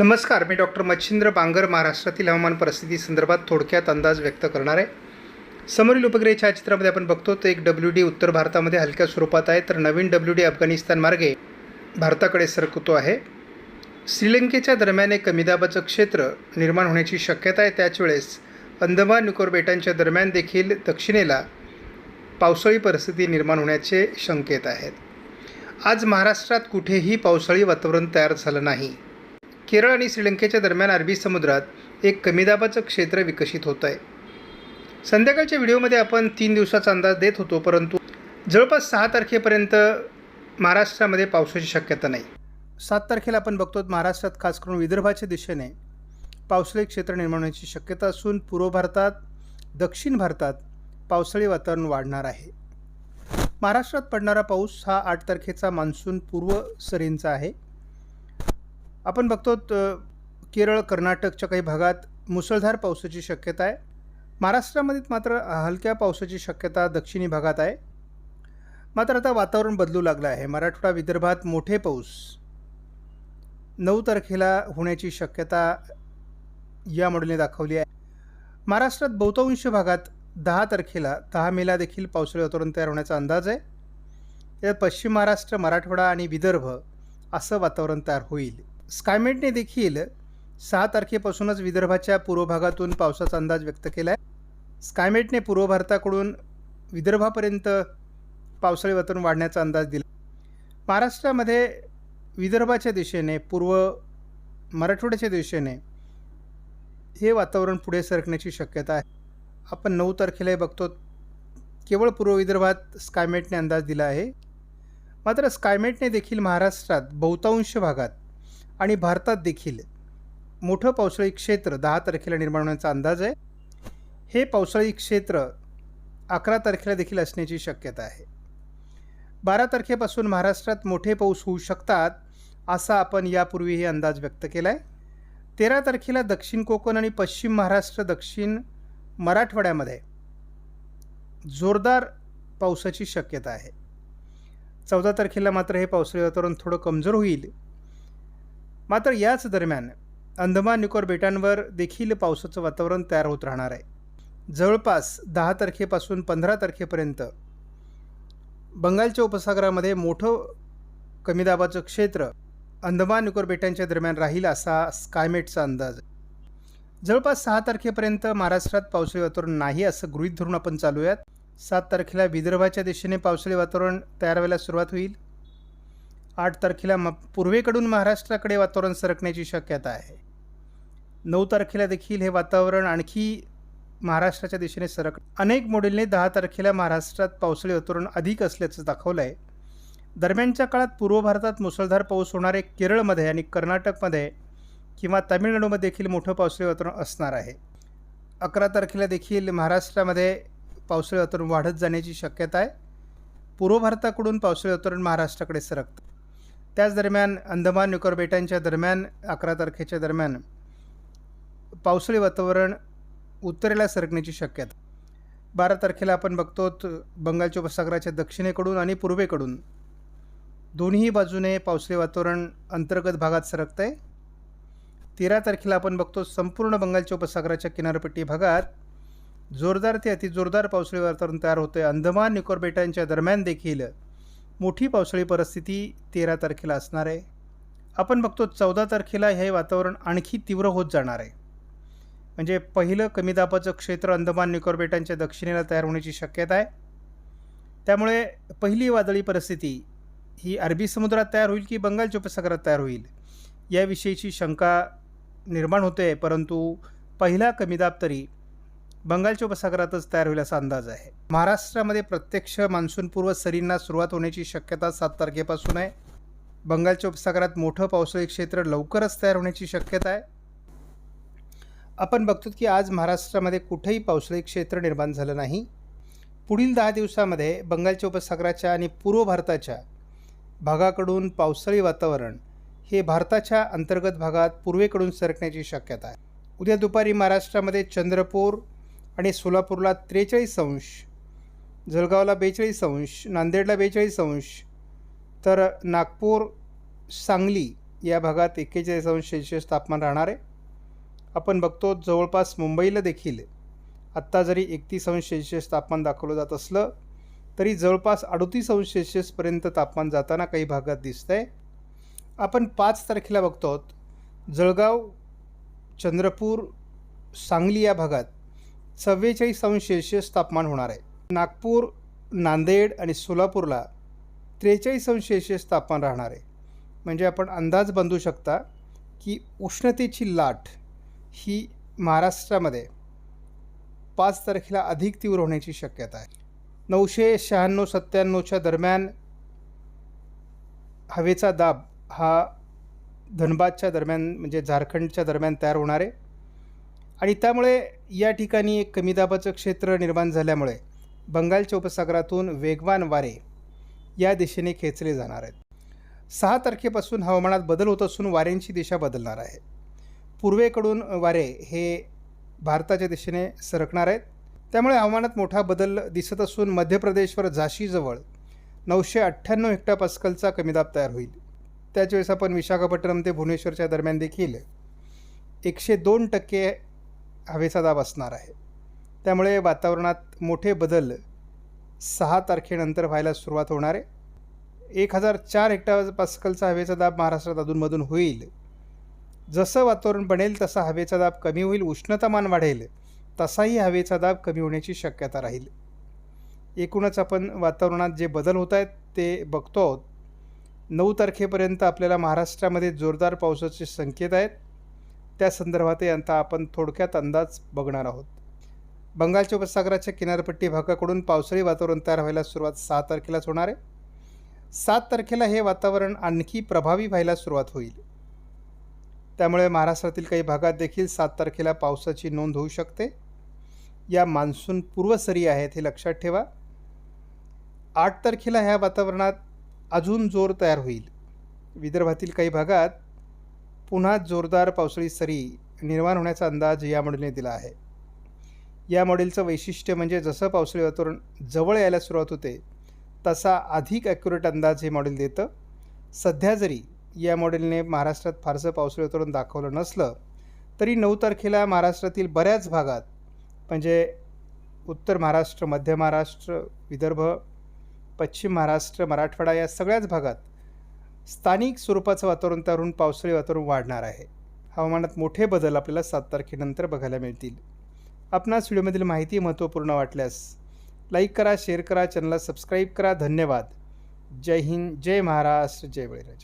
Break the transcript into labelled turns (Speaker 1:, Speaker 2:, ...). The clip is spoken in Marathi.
Speaker 1: नमस्कार मी डॉक्टर मच्छिंद्र बांगर महाराष्ट्रातील हवामान परिस्थिती संदर्भात थोडक्यात अंदाज व्यक्त करणार आहे. समोरील उपग्रह छायाचित्रामध्ये आपण बघतो तर एक डब्ल्यू डी उत्तर भारतामध्ये हलक्या स्वरूपात आहे. तर नवीन डब्ल्यू डी अफगाणिस्तान मार्गे भारताकडे सरकतो आहे. श्रीलंकेच्या दरम्यान एक कमी दाबाचं क्षेत्र निर्माण होण्याची शक्यता आहे. त्याचवेळेस अंदमान निकोर बेटांच्या दरम्यान देखील दक्षिणेला पावसाळी परिस्थिती निर्माण होण्याचे संकेत आहेत. आज महाराष्ट्रात कुठेही पावसाळी वातावरण तयार झालं नाही. केरळ आणि श्रीलंकेच्या दरम्यान अरबी समुद्रात एक कमी दाबाचं क्षेत्र विकसित होत आहे. संध्याकाळच्या व्हिडिओमध्ये आपण तीन दिवसाचा अंदाज देत होतो परंतु जवळपास सहा तारखेपर्यंत महाराष्ट्रामध्ये पावसाची शक्यता नाही. सात तारखेला आपण बघतो महाराष्ट्रात खास करून विदर्भाच्या दिशेने पावसाळी क्षेत्र निर्माण होण्याची शक्यता असून पूर्व भारतात दक्षिण भारतात पावसाळी वातावरण वाढणार आहे. महाराष्ट्रात पडणारा पाऊस हा आठ तारखेचा मान्सून पूर्व सरींचा आहे. आपण बघतो केरळ कर्नाटकच्या काही भागात मुसळधार पावसाची शक्यता आहे. महाराष्ट्रामध्ये मात्र हलक्या पावसाची शक्यता दक्षिणी भागात आहे. मात्र आता वातावरण बदलू लागलं आहे. मराठवाडा विदर्भात मोठे पाऊस नऊ तारखेला होण्याची शक्यता या मॉडेलने दाखवली आहे. महाराष्ट्रात बहुतांश भागात दहा तारखेला दहा मेला देखील पावसाळी वातावरण तयार होण्याचा अंदाज आहे. यात पश्चिम महाराष्ट्र मराठवाडा आणि विदर्भ असं वातावरण तयार होईल. स्कायमेटने देखील सहा तारखेपासूनच विदर्भाच्या पूर्व भागातून पावसाचा अंदाज व्यक्त केला आहे स्कायमेटने पूर्व भारताकडून विदर्भापर्यंत पावसाळी वातावरण वाढण्याचा अंदाज दिला. महाराष्ट्रामध्ये विदर्भाच्या दिशेने पूर्व मराठवाड्याच्या दिशेने हे वातावरण पुढे सरकण्याची शक्यता आहे. आपण नऊ तारखेलाही बघतो केवळ पूर्व विदर्भात स्कायमेटने अंदाज दिला आहे. मात्र स्कायमेटने देखील महाराष्ट्रात बहुतांश भागात आणि भारतात देखील मोठं पावसाळी क्षेत्र दहा तारखेला निर्माण होण्याचा अंदाज आहे. हे पावसाळी क्षेत्र अकरा तारखेला देखील असण्याची शक्यता आहे. बारा तारखेपासून महाराष्ट्रात मोठे पाऊस होऊ शकतात असा आपण यापूर्वीही अंदाज व्यक्त केला आहे तेरा तारखेला दक्षिण कोकण आणि पश्चिम महाराष्ट्र दक्षिण मराठवाड्यामध्ये जोरदार पावसाची शक्यता आहे. चौदा तारखेला मात्र हे पावसाळी वातावरण थोडं कमजोर होईल मात्र याच दरम्यान अंदमान निकोर बेटांवर देखील पावसाचं वातावरण तयार होत राहणार आहे. जवळपास दहा तारखेपासून पंधरा तारखेपर्यंत बंगालच्या उपसागरामध्ये मोठं कमी दाबाचं क्षेत्र अंदमान निकोर बेटांच्या दरम्यान राहील असा स्कायमेटचा अंदाज. आहे. जवळपास सहा तारखेपर्यंत महाराष्ट्रात पावसाळी वातावरण नाही असं गृहीत धरून आपण चालूयात. सात तारखेला विदर्भाच्या दिशेने पावसाळी वातावरण तयार व्हायला सुरुवात होईल. आठ तारखेला म पूर्वेकडून महाराष्ट्राकडे वातावरण सरकण्याची शक्यता आहे. नऊ तारखेला देखील हे वातावरण आणखी महाराष्ट्राच्या दिशेने सरक अनेक मॉडेलने दहा तारखेला महाराष्ट्रात पावसाळी वातावरण अधिक असल्याचं दाखवलं आहे दरम्यानच्या काळात पूर्व भारतात मुसळधार पाऊस होणारे केरळमध्ये आणि कर्नाटकमध्ये किंवा तामिळनाडूमध्ये देखील मोठं पावसाळी वातावरण असणार आहे. अकरा तारखेला देखील महाराष्ट्रामध्ये पावसाळी वातावरण वाढत जाण्याची शक्यता आहे. पूर्व भारताकडून पावसाळी वातावरण महाराष्ट्राकडे सरकतं. त्याच दरम्यान अंदमान निकोबार बेटांच्या दरम्यान अकरा तारखेच्या दरम्यान पावसाळी वातावरण उत्तरेला सरकण्याची शक्यता. बारा तारखेला आपण बघतो त- बंगालच्या उपसागराच्या दक्षिणेकडून आणि पूर्वेकडून दोन्ही बाजूने पावसाळी वातावरण अंतर्गत भागात सरकतं आहे तेरा तारखेला आपण बघतो संपूर्ण बंगालच्या उपसागराच्या किनारपट्टी भागात जोरदार ते अतिजोरदार पावसाळी वातावरण तयार होतं आहे अंदमान निकोबार बेटांच्या दरम्यान देखील मोठी पावसाळी परिस्थिती तेरा तारखेला असणार आहे. आपण बघतो चौदा तारखेला हे वातावरण आणखी तीव्र होत जाणार आहे. म्हणजे पहिलं कमी दाबाचं क्षेत्र अंदमान निकोबार बेटांच्या दक्षिणेला तयार होण्याची शक्यता आहे. त्यामुळे पहिली वादळी परिस्थिती ही अरबी समुद्रात तयार होईल की बंगालच्या उपसागरात तयार होईल? याविषयीची शंका निर्माण होते परंतु पहिला कमी दाब तरी बंगालच्या उपसागरातच तयार होईल असा अंदाज आहे. महाराष्ट्रामध्ये प्रत्यक्ष मान्सूनपूर्व सरींना सुरुवात होण्याची शक्यता सात तारखेपासून आहे. बंगालच्या उपसागरात मोठं पावसाळी क्षेत्र लवकरच तयार होण्याची शक्यता आहे. आपण बघतो की आज महाराष्ट्रामध्ये कुठेही पावसाळी क्षेत्र निर्माण झालं नाही. पुढील दहा दिवसामध्ये बंगालच्या उपसागराच्या आणि पूर्व भारताच्या भागाकडून पावसाळी वातावरण हे भारताच्या अंतर्गत भागात पूर्वेकडून सरकण्याची शक्यता आहे. उद्या दुपारी महाराष्ट्रामध्ये चंद्रपूर आणि सोलापूरला त्रेचाळीस अंश जळगावला बेचाळीस अंश नांदेडला बेचाळीस अंश तर नागपूर सांगली या भागात एक्केचाळीस अंश सेल्शियस तापमान राहणार आहे. आपण बघतो जवळपास मुंबईला देखील आत्ता जरी एकतीस अंश सेल्शियस तापमान दाखवलं जात असलं तरी जवळपास अडतीस अंश सेल्शियसपर्यंत तापमान जाताना काही भागात दिसतं आहे आपण पाच तारखेला बघतो जळगाव चंद्रपूर सांगली या भागात चव्वेचाळीस अंश सेल्शियस तापमान होणार आहे. नागपूर नांदेड आणि सोलापूरला त्रेचाळीस अंश सेल्शियस तापमान राहणार आहे. म्हणजे आपण अंदाज बांधू शकता की उष्णतेची लाट ही महाराष्ट्रामध्ये पाच तारखेला अधिक तीव्र होण्याची शक्यता आहे. नऊशे शहाण्णव सत्त्याण्णवच्या दरम्यान हवेचा दाब हा धनबादच्या दरम्यान म्हणजे झारखंडच्या दरम्यान तयार होणार आहे. आणि त्यामुळे या ठिकाणी एक कमी दाबाचं क्षेत्र निर्माण झाल्यामुळे बंगालच्या उपसागरातून वेगवान वारे या दिशेने खेचले जाणार आहेत. सहा तारखेपासून हवामानात बदल होत असून वाऱ्यांची दिशा बदलणार आहे. पूर्वेकडून वारे हे भारताच्या दिशेने सरकणार आहेत. त्यामुळे हवामानात मोठा बदल दिसत असून मध्य प्रदेशवर झाशीजवळ नऊशे अठ्ठ्याण्णव हेक्टर पास्कलचा कमीदाब तयार होईल. त्याच वेळेस आपण विशाखापट्टणम ते भुवनेश्वरच्या दरम्यान देखील एकशे दोन टक्के हवेचा दाब असणार आहे. त्यामुळे वातावरणात मोठे बदल सहा तारखेनंतर व्हायला सुरुवात होणार आहे. एक हजार चार हेक्टर पास्कलचा हवेचा दाब महाराष्ट्रात अधूनमधून होईल. जसं वातावरण बनेल तसा हवेचा दाब कमी होईल उष्णतामान वाढेल तसाही हवेचा दाब कमी होण्याची शक्यता राहील. एकूणच आपण वातावरणात जे बदल होत आहेत ते बघतो आहोत. नऊ तारखेपर्यंत आपल्याला महाराष्ट्रामध्ये जोरदार पावसाचे संकेत आहेत. त्या संदर्भातही आता आपण थोडक्यात अंदाज बघणार आहोत. बंगालच्या उपसागराच्या किनारपट्टी भागाकडून पावसाळी वातावरण तयार व्हायला सुरुवात सहा तारखेलाच होणार आहे. सात तारखेला हे वातावरण आणखी प्रभावी व्हायला सुरुवात होईल. त्यामुळे महाराष्ट्रातील काही भागात देखील सात तारखेला पावसाची नोंद होऊ शकते. या मान्सून पूर्वसरी आहेत हे लक्षात ठेवा. आठ तारखेला ह्या वातावरणात अजून जोर तयार होईल. विदर्भातील काही भागात पुन्हा जोरदार पावसाळी सरी निर्माण होण्याचा अंदाज या मॉडेलने दिला आहे. या मॉडेलचं वैशिष्ट्य म्हणजे जसं पावसाळी वातावरण जवळ यायला सुरुवात होते तसा अधिक ॲक्युरेट अंदाज हे मॉडेल देतं. सध्या जरी या मॉडेलने महाराष्ट्रात फारसं पावसाळी वातावरण दाखवलं नसलं तरी नऊ तारखेला महाराष्ट्रातील बऱ्याच भागात म्हणजे उत्तर महाराष्ट्र मध्य महाराष्ट्र विदर्भ पश्चिम महाराष्ट्र मराठवाडा या सगळ्याच भागात स्थानिक स्वरूपाचं वातावरण तयार होऊन पावसाळी वातावरण वाढणार आहे. हवामानात मोठे बदल आपल्याला सात तारखेनंतर बघायला मिळतील. आपणास व्हिडिओमधील माहिती महत्त्वपूर्ण वाटल्यास लाईक करा शेअर करा चॅनलला सबस्क्राईब करा. धन्यवाद. जय हिंद जय महाराष्ट्र जय बळीराज.